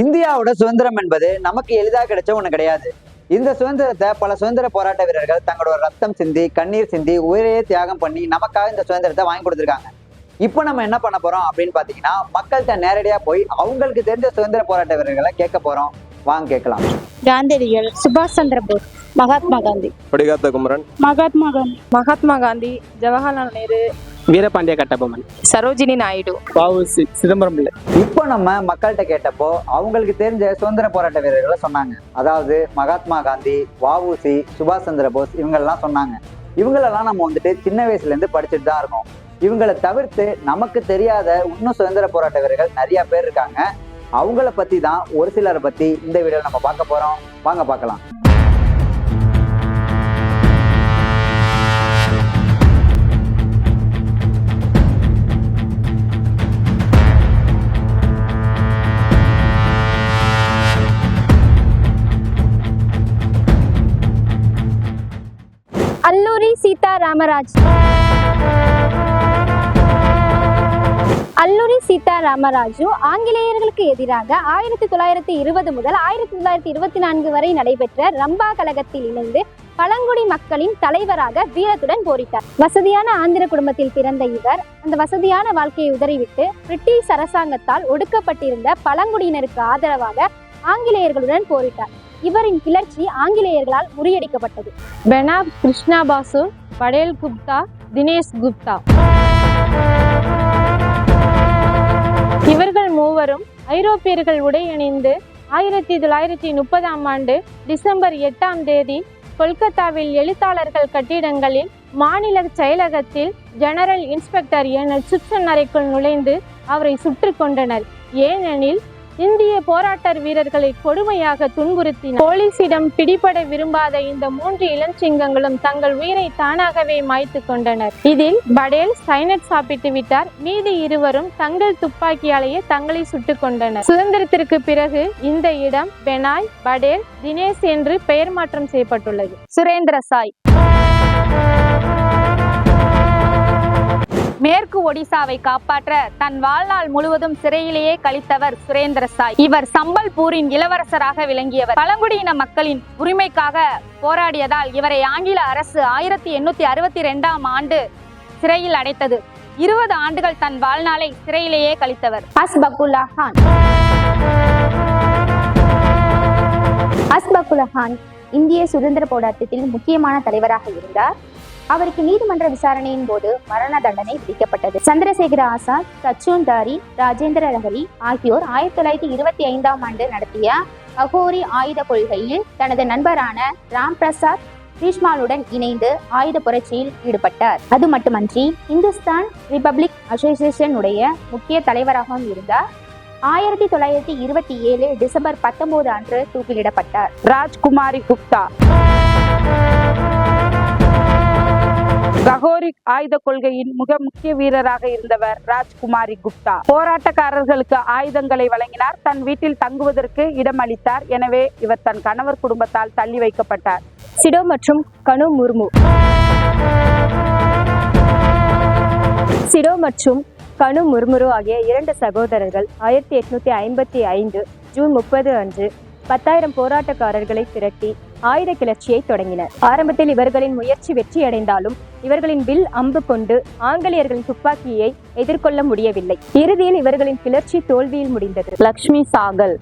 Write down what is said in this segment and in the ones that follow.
இந்தியாவோட சுதந்திரம் என்பது நமக்கு எளிதாக கிடைச்ச ஒண்ணு கிடையாது. இந்த சுதந்திரத்தை பல சுதந்திர போராட்ட வீரர்கள் தங்களோட ரத்தம் சிந்தி கண்ணீர் சிந்தி உயிரையே தியாகம் பண்ணி நமக்காக இந்த சுதந்திரத்தை வாங்கி கொடுத்துருக்காங்க. இப்போ நம்ம என்ன பண்ண போறோம் அப்படின்னு பாத்தீங்கன்னா மக்கள்கிட்ட நேரடியா போய் அவங்களுக்கு தெரிஞ்ச சுதந்திர போராட்ட வீரர்களை கேட்க போறோம். வாங்க கேட்கலாம். காந்தியடிகள் சுபாஷ் சந்திர போஸ் மகாத்மா காந்தி. குமரன். மகாத்மா காந்தி. மகாத்மா காந்தி ஜவஹர்லால் நேரு வீரபாண்டிய கட்டபொம்மன். சரோஜினி நாயுடு. வஉசி சிதம்பரம் பிள்ளை. இப்போ நம்ம மக்கள்கிட்ட கேட்டப்போ அவங்களுக்கு தெரிஞ்ச சுதந்திர போராட்ட வீரர்களை சொன்னாங்க. அதாவது மகாத்மா காந்தி வஉசி சுபாஷ் சந்திர போஸ் இவங்கெல்லாம் சொன்னாங்க. இவங்களெல்லாம் நம்ம வந்துட்டு சின்ன வயசுல இருந்து படிச்சுட்டு தான் இருக்கோம். இவங்களை தவிர்த்து நமக்கு தெரியாத இன்னும் சுதந்திர போராட்ட வீரர்கள் நிறைய பேர் இருக்காங்க. அவங்கள பத்தி தான் ஒரு சிலரை பத்தி இந்த வீடியோல நம்ம பார்க்க போறோம். வாங்க பார்க்கலாம். அல்லூரி சீதா ராமராஜ் அல்லூரி சீதா ராமராஜு ஆங்கிலேயர்களுக்கு எதிராக ஆயிரத்தி தொள்ளாயிரத்தி இருபது முதல் ஆயிரத்தி தொள்ளாயிரத்தி இருபத்தி நான்கு வரை நடைபெற்ற ரம்பா கழகத்தில் இணைந்து பழங்குடி மக்களின் தலைவராக வீரத்துடன் போரிட்டார். வசதியான ஆந்திர குடும்பத்தில் பிறந்த இவர் அந்த வசதியான வாழ்க்கையை உதறிவிட்டு பிரிட்டிஷ் அரசாங்கத்தால் ஒடுக்கப்பட்டிருந்த பழங்குடியினருக்கு ஆதரவாக ஆங்கிலேயர்களுடன் போரிட்டார். இவரின் கிளர்ச்சி ஆங்கிலேயர்களால் முறியடிக்கப்பட்டது. பெனாப் கிருஷ்ணா பாசு படேல் குப்தா தினேஷ் குப்தா. இவர்கள் மூவரும் ஐரோப்பியர்கள் உடை அணிந்து ஆயிரத்தி தொள்ளாயிரத்தி முப்பதாம் ஆண்டு டிசம்பர் எட்டாம் தேதி கொல்கத்தாவில் எழுத்தாளர்கள் கட்டிடங்களில் மாநில செயலகத்தில் ஜெனரல் இன்ஸ்பெக்டர் என சுற்றன் அறைக்குள் நுழைந்து அவரை சுற்று கொண்டனர் ஏனெனில் இந்திய போராட்ட வீரர்களை கொடுமையாக துன்புறுத்தின போலீசிடம் பிடிபட விரும்பாத இந்த மூன்று இளஞ்சிங்கங்களும் தங்கள் உயிரை தானாகவே மாய்த்து கொண்டனர். இதில் படேல் சைனட் சாப்பிட்டு விட்டார். மீதி இருவரும் தங்கள் துப்பாக்கியாலேயே தங்களை சுட்டுக் கொண்டனர். சுதந்திரத்திற்கு பிறகு இந்த இடம் பெனாய் படேல் தினேஷ் என்று பெயர் மாற்றம் செய்யப்பட்டுள்ளது. சுரேந்திர சாய். மேற்கு ஒடிசாவை காப்பாற்ற தன் வாழ்நாள் முழுவதும் சிறையிலேயே கழித்தவர் சுரேந்திர சாய். இவர் சம்பல்பூரின் இளவரசராக விளங்கியவர். பழங்குடியின மக்களின் உரிமைக்காக போராடியதால் இவரை ஆங்கில அரசு ஆயிரத்தி எண்ணூத்தி அறுபத்தி ரெண்டாம் ஆண்டு சிறையில் அடைத்தது. இருபது ஆண்டுகள் தன் வாழ்நாளை சிறையிலேயே கழித்தவர். அஸ்பகுல்லா ஹான் அஸ்பகுல்லா ஹான் இந்திய சுதந்திர போராட்டத்தில் முக்கியமான தலைவராக இருந்தார். அவருக்கு நீதிமன்ற விசாரணையின் போது மரண தண்டனை விதிக்கப்பட்டது. சந்திரசேகர ஆசாத் சச்சோந்தாரி ராஜேந்திர லஹரி ஆகியோர் ஆயிரத்தி தொள்ளாயிரத்தி இருபத்தி ஐந்தாம் ஆண்டு நடத்திய அகோரி ஆயுத கொள்கையில் தனது நண்பரான ராம் பிரசாத் பீஷ்மாலுடன் இணைந்து ஆயுத புரட்சியில் ஈடுபட்டார். அது மட்டுமன்றி இந்துஸ்தான் ரிபப்ளிக் அசோசியேஷன் உடைய முக்கிய தலைவராகவும் இருந்தார். ஆயிரத்தி தொள்ளாயிரத்தி இருபத்தி ஏழு டிசம்பர் பத்தொன்பது அன்று தூக்கிலிடப்பட்டார். ராஜ்குமாரி குப்தா. ககோரி ஆயுத கொள்கையின் மிக முக்கிய வீரராக இருந்தவர் ராஜ்குமாரி குப்தா. போராட்டக்காரர்களுக்கு ஆயுதங்களை வழங்கினார். தன் வீட்டில் தங்குவதற்கு இடம் அளித்தார். எனவே இவர் தன் கணவர் குடும்பத்தால் தள்ளி வைக்கப்பட்டார். சிடோ மற்றும் கனு முர்மு. சிடோ மற்றும் கனு முர்முரு ஆகிய இரண்டு சகோதரர்கள் ஆயிரத்தி எட்நூத்தி ஐம்பத்தி ஐந்து ஜூன் முப்பது அன்று பத்தாயிரம் போராட்டக்காரர்களை திரட்டி ஆயுத கிளர்ச்சியை தொடங்கினர் ஆரம்பத்தில் இவர்களின் முயற்சி வெற்றியடைந்தாலும் இவர்களின் வில் அம்பு கொண்டு ஆங்கிலேயர்களின் துப்பாக்கியை எதிர்கொள்ள முடியவில்லை. இறுதியில் இவர்களின் கிளர்ச்சி தோல்வியில் முடிந்தது. லக்ஷ்மி சாகல்.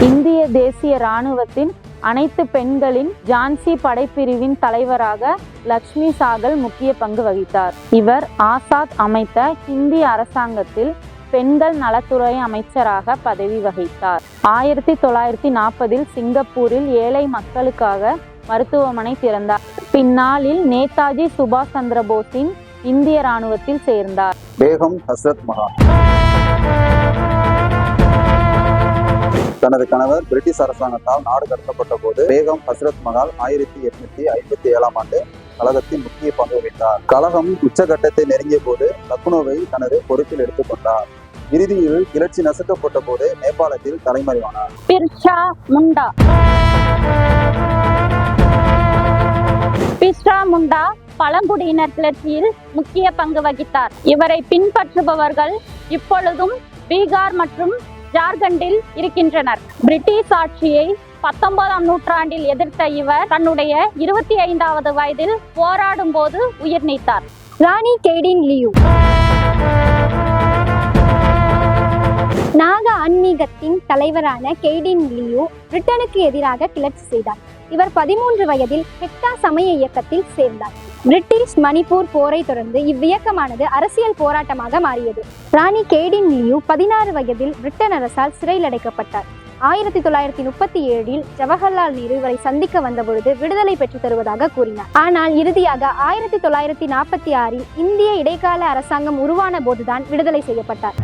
இந்திய தேசிய இராணுவத்தின் அனைத்து பெண்களின் ஜான்சி படைப்பிரிவின் தலைவராக லக்ஷ்மி சாகல் முக்கிய பங்கு வகித்தார். இவர் ஆசாத் அமைத்த இந்திய அரசாங்கத்தில் பெண்கள் நலத்துறை அமைச்சராக பதவி வகித்தார். ஆயிரத்தி தொள்ளாயிரத்தி நாற்பதில் சிங்கப்பூரில் ஏழை மக்களுக்காக மருத்துவமனை திறந்தார். பின்னாளில் நேதாஜி சுபாஷ் சந்திர போஸின் இந்திய ராணுவத்தில் சேர்ந்தார். பேகம் ஹசரத் மகா. தனது கணவர் பிரிட்டிஷ் அரசாங்கத்தால் நாடு கடத்தப்பட்ட போது பேகம் ஹஸ்ரத் மகால் ஆயிரத்தி எட்நூத்தி ஐம்பத்தி ஏழாம் ஆண்டு கழகத்தின் முக்கிய பங்கு வகித்தார். கழகம் உச்சகட்டத்தை நெருங்கிய போது லக்னோவை தனது பொறுப்பில் எடுத்துக்கொண்டார் இறுதியில் கிளர்ச்சி நசுக்கப்பட்ட போது நேபாளத்தில் தலைமறைவானார். பிர்ஷா முண்டா. பிர்ஷா முண்டா பழங்குடியினர் கிளர்ச்சியில் முக்கிய பங்கு வகித்தார். இவரை பின்பற்றுபவர்கள் இப்பொழுதும் பீகார் மற்றும் ஜார்க்கண்டில் இருக்கின்றனர். பிரிட்டிஷ் ஆட்சியை பத்தொன்பதாம் நூற்றாண்டில் எதிர்த்த இவர் தன்னுடைய இருபத்தி ஐந்தாவது வயதில் போராடும் போது உயிர் நீத்தார். ராணி கெய்டின் லியூ. நாக ஆன்மீகத்தின் தலைவரான கெய்டின் லியூ பிரிட்டனுக்கு எதிராக கிளர்ச்சி செய்தார். இவர் பதிமூன்று வயதில் ஹெக்டா சமய இயக்கத்தில் சேர்ந்தார். பிரிட்டிஷ் மணிப்பூர் போரை தொடர்ந்து இவ்வியக்கமானது அரசியல் போராட்டமாக மாறியது. ராணி கெய்டின் லியூ பதினாறு வயதில் பிரிட்டன் அரசால் சிறையில் அடைக்கப்பட்டார். ஆயிரத்தி தொள்ளாயிரத்தி முப்பத்தி ஏழில் ஜவஹர்லால் நேரு இவரை சந்திக்க வந்தபொழுது விடுதலை பெற்றுத் தருவதாக கூறினார். ஆனால் இறுதியாக ஆயிரத்தி தொள்ளாயிரத்தி நாற்பத்தி ஆறில் இந்திய இடைக்கால அரசாங்கம் உருவான போதுதான் விடுதலை செய்யப்பட்டார்.